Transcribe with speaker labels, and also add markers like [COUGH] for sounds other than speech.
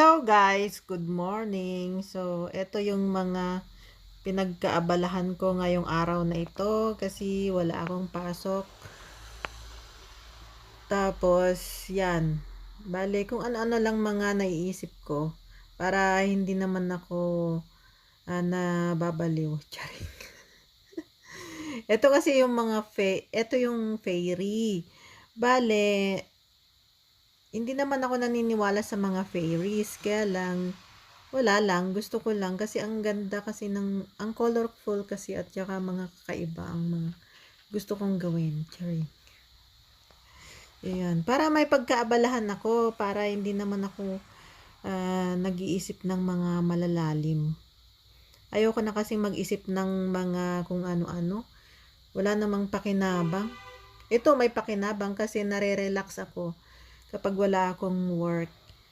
Speaker 1: Hello guys, good morning. So, ito yung mga pinagkaabalahan ko ngayong araw na ito kasi wala akong pasok. Tapos, yan. Bale, kung ano-ano lang mga naiisip ko para hindi naman ako ah, nababaliw. [LAUGHS] Charing. ito kasi yung mga fa- ito yung fairy. Bale, hindi naman ako naniniwala sa mga fairies. Kaya lang, wala lang. Gusto ko lang kasi ang ganda kasi ng, ang colorful kasi at saka mga kakaiba ang mga gusto kong gawin. Charing. Ayan. Para may pagkaabalahan ako, para hindi naman ako ah, nag-iisip ng mga malalalim. Ayoko na kasi mag-isip ng mga kung ano-ano. Wala namang pakinabang. Ito may pakinabang kasi nare-relax ako kapag wala akong work.